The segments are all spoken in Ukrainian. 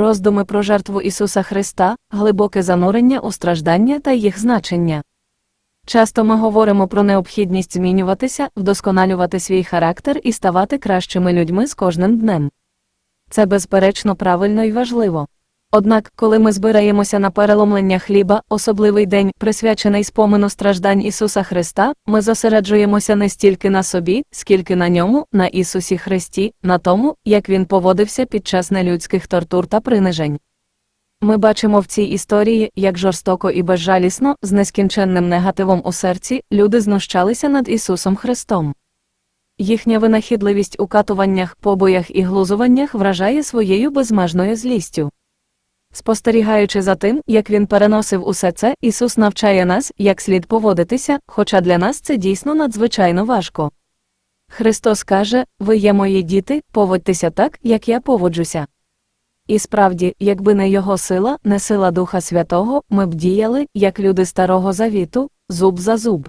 Роздуми про жертву Ісуса Христа, глибоке занурення у страждання та їх значення. Часто ми говоримо про необхідність змінюватися, вдосконалювати свій характер і ставати кращими людьми з кожним днем. Це безперечно правильно і важливо. Однак, коли ми збираємося на переломлення хліба, особливий день, присвячений спомину страждань Ісуса Христа, ми зосереджуємося не стільки на собі, скільки на ньому, на Ісусі Христі, на тому, як Він поводився під час нелюдських тортур та принижень. Ми бачимо в цій історії, як жорстоко і безжалісно, з нескінченним негативом у серці, люди знущалися над Ісусом Христом. Їхня винахідливість у катуваннях, побоях і глузуваннях вражає своєю безмежною злістю. Спостерігаючи за тим, як він переносив усе це, Ісус навчає нас, як слід поводитися, хоча для нас це дійсно надзвичайно важко. Христос каже: Ви є мої діти, поводьтеся так, як я поводжуся. І справді, якби не його сила, не сила Духа Святого, ми б діяли, як люди Старого Завіту, зуб за зуб.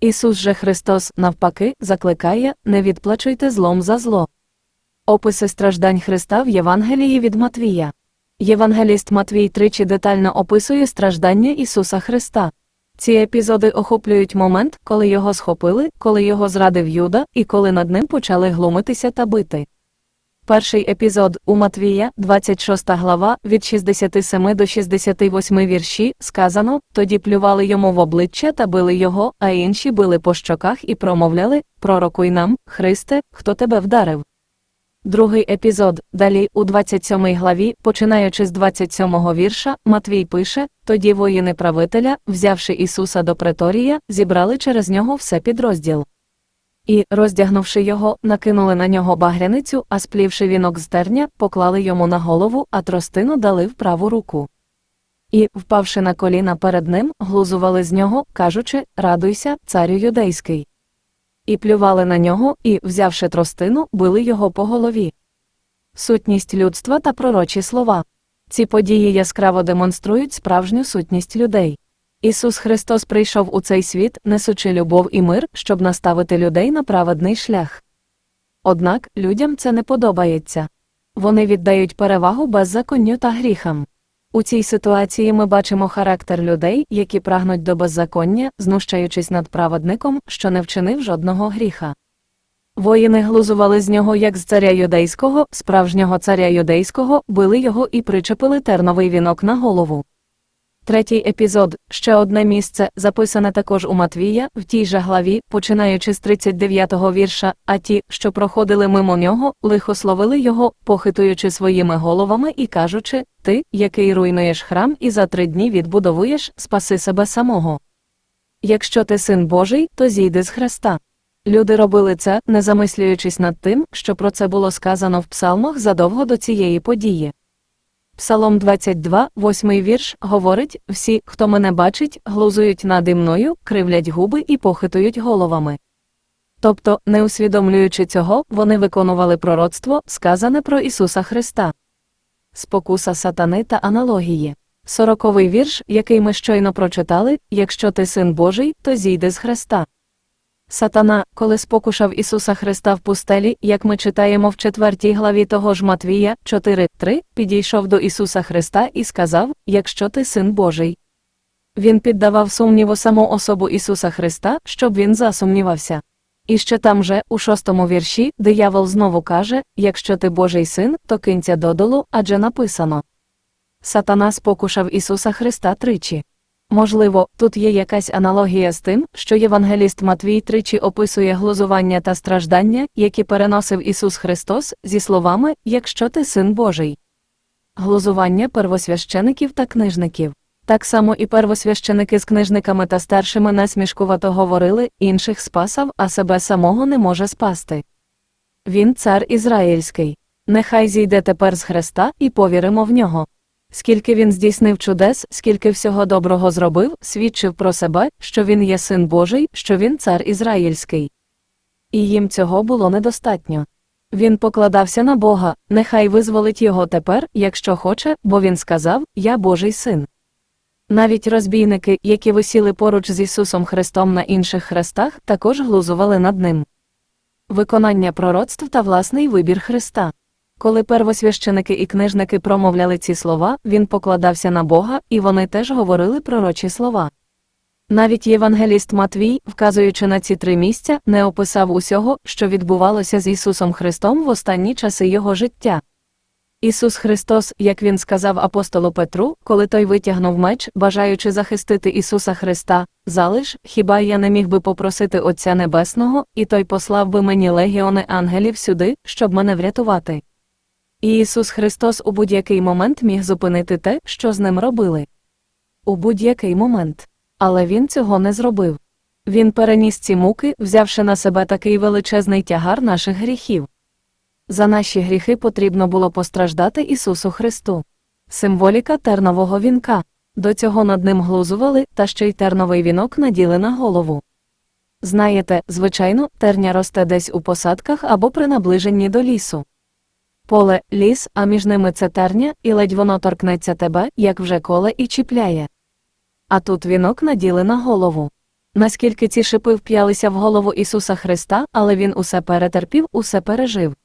Ісус же Христос, навпаки, закликає не відплачуйте злом за зло. Описи страждань Христа в Євангелії від Матвія. Євангеліст Матвій тричі детально описує страждання Ісуса Христа. Ці епізоди охоплюють момент, коли його схопили, коли його зрадив Юда, і коли над ним почали глумитися та бити. Перший епізод у Матвія, 26 глава, від 67 до 68 вірші, сказано тоді плювали йому в обличчя та били його, а інші били по щоках і промовляли Пророкуй нам, Христе, хто тебе вдарив. Другий епізод, далі, у 27 главі, починаючи з 27 вірша, Матвій пише тоді воїни правителя, взявши Ісуса до преторія, зібрали через нього все підрозділ. І, роздягнувши його, накинули на нього багряницю, а сплівши вінок з терня, поклали йому на голову, а тростину дали в праву руку. І, впавши на коліна перед ним, глузували з нього, кажучи Радуйся, царю юдейський. І плювали на нього, і, взявши тростину, били його по голові. Сутність людства та пророчі слова. Ці події яскраво демонструють справжню сутність людей. Ісус Христос прийшов у цей світ, несучи любов і мир, щоб наставити людей на праведний шлях. Однак людям це не подобається. Вони віддають перевагу беззаконню та гріхам. У цій ситуації ми бачимо характер людей, які прагнуть до беззаконня, знущаючись над праведником, що не вчинив жодного гріха. Воїни глузували з нього як з царя юдейського, справжнього царя юдейського, били його і причепили терновий вінок на голову. Третій епізод ще одне місце, записане також у Матвія, в тій же главі, починаючи з 39-го вірша, а ті, що проходили мимо нього, лихословили його, похитуючи своїми головами і кажучи Ти, який руйнуєш храм і за три дні відбудовуєш, спаси себе самого. Якщо ти син Божий, то зійди з хреста. Люди робили це, не замислюючись над тим, що про це було сказано в псалмах задовго до цієї події. Псалом 22, 8 вірш, говорить всі, хто мене бачить, глузують нади мною, кривлять губи і похитують головами. Тобто, не усвідомлюючи цього, вони виконували пророцтво, сказане про Ісуса Христа. Спокуса сатани та аналогії. Сороковий вірш, який ми щойно прочитали якщо ти син Божий, то зійди з Христа. Сатана, коли спокушав Ісуса Христа в пустелі, як ми читаємо в четвертій главі того ж Матвія 4.3, підійшов до Ісуса Христа і сказав Якщо ти син Божий. Він піддавав сумніву саму особу Ісуса Христа, щоб він засумнівався. І ще там же, у шостому вірші, диявол знову каже Якщо ти Божий син, то кинься додолу, адже написано. Сатана спокушав Ісуса Христа тричі. Можливо, тут є якась аналогія з тим, що євангеліст Матвій тричі описує глузування та страждання, які переносив Ісус Христос, зі словами Якщо ти син Божий. Глузування первосвящеників та книжників. Так само і первосвященики з книжниками та старшими насмішкувато говорили інших спасав, а себе самого не може спасти. Він цар ізраїльський. Нехай зійде тепер з Христа і повіримо в нього. Скільки він здійснив чудес, скільки всього доброго зробив, свідчив про себе, що він є син Божий, що він цар ізраїльський. І їм цього було недостатньо. Він покладався на Бога, нехай визволить його тепер, якщо хоче, бо він сказав Я Божий син. Навіть розбійники, які висіли поруч з Ісусом Христом на інших хрестах, також глузували над ним. Виконання пророцтв та власний вибір Христа. Коли первосвященики і книжники промовляли ці слова, він покладався на Бога, і вони теж говорили пророчі слова. Навіть євангеліст Матвій, вказуючи на ці три місця, не описав усього, що відбувалося з Ісусом Христом в останні часи Його життя. Ісус Христос, як він сказав апостолу Петру, коли той витягнув меч, бажаючи захистити Ісуса Христа, залиш, хіба я не міг би попросити Отця Небесного, і той послав би мені легіони ангелів сюди, щоб мене врятувати. І Ісус Христос у будь-який момент міг зупинити те, що з ним робили. У будь-який момент. Але він цього не зробив. Він переніс ці муки, взявши на себе такий величезний тягар наших гріхів. За наші гріхи потрібно було постраждати Ісусу Христу. Символіка тернового вінка. До цього над ним глузували, та ще й терновий вінок наділи на голову. Знаєте, звичайно, терня росте десь у посадках або при наближенні до лісу. Поле, ліс, а між ними це терня, і ледь воно торкнеться тебе, як вже коле і чіпляє. А тут вінок наділи на голову. Наскільки ці шипи вп'ялися в голову Ісуса Христа, але Він усе перетерпів, усе пережив.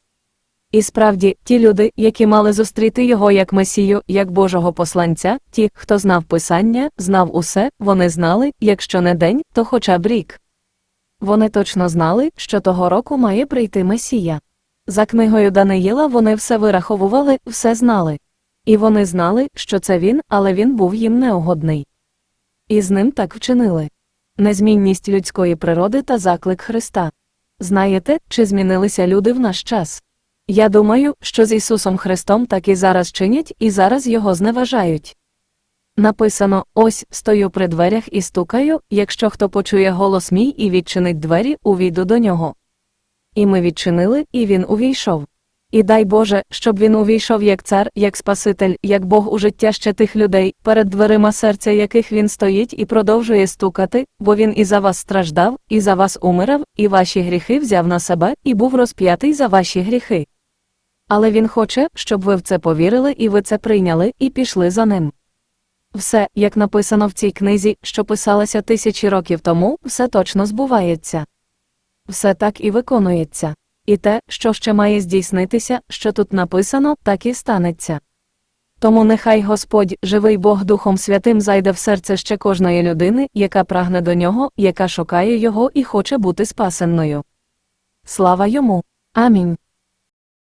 І справді, ті люди, які мали зустріти його як Месію, як Божого посланця, ті, хто знав Писання, знав усе, вони знали, якщо не день, то хоча б рік. Вони точно знали, що того року має прийти Месія. За книгою Даниїла вони все вираховували, все знали. І вони знали, що це він, але він був їм неугодний. І з ним так вчинили. Незмінність людської природи та заклик Христа. Знаєте, чи змінилися люди в наш час? Я думаю, що з Ісусом Христом так і зараз чинять, і зараз його зневажають. Написано ось стою при дверях і стукаю, якщо хто почує голос мій і відчинить двері, увійду до нього. І ми відчинили, і він увійшов. І дай Боже, щоб він увійшов як цар, як Спаситель, як Бог у життя ще тих людей, перед дверима серця яких він стоїть і продовжує стукати, бо він і за вас страждав, і за вас умирав, і ваші гріхи взяв на себе, і був розп'ятий за ваші гріхи. Але він хоче, щоб ви в це повірили і ви це прийняли, і пішли за ним. Все, як написано в цій книзі, що писалася тисячі років тому, все точно збувається. Все так і виконується. І те, що ще має здійснитися, що тут написано, так і станеться. Тому нехай Господь, живий Бог Духом Святим, зайде в серце ще кожної людини, яка прагне до нього, яка шукає його і хоче бути спасенною. Слава йому. Амінь.